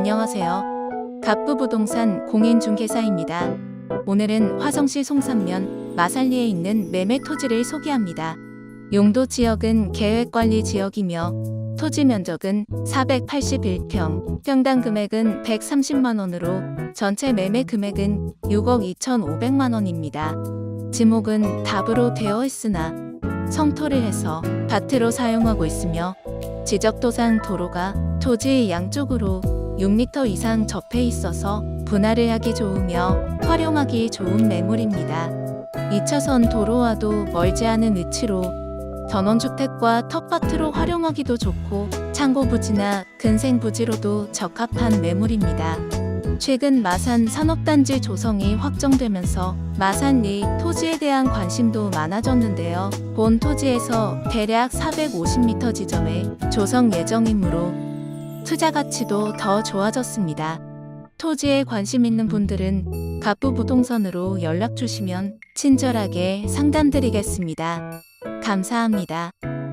안녕하세요. 갑부부동산 공인중개사입니다. 오늘은 화성시 송산면 마살리에 있는 매매 토지를 소개합니다. 용도 지역은 계획관리 지역이며 토지 면적은 481평, 평당 금액은 130만 원으로 전체 매매 금액은 6억 2,500만 원입니다. 지목은 답으로 되어 있으나 성토를 해서 밭으로 사용하고 있으며 지적도상 도로가 토지 양쪽으로 6m 이상 접해 있어서 분할을 하기 좋으며 활용하기 좋은 매물입니다. 2차선 도로와도 멀지 않은 위치로 전원주택과 텃밭으로 활용하기도 좋고 창고 부지나 근생 부지로도 적합한 매물입니다. 최근 마산 산업단지 조성이 확정되면서 마산 리 토지에 대한 관심도 많아졌는데요. 본 토지에서 대략 450m 지점에 조성 예정이므로 투자 가치도 더 좋아졌습니다. 토지에 관심 있는 분들은 갑부 부동산으로 연락 주시면 친절하게 상담드리겠습니다. 감사합니다.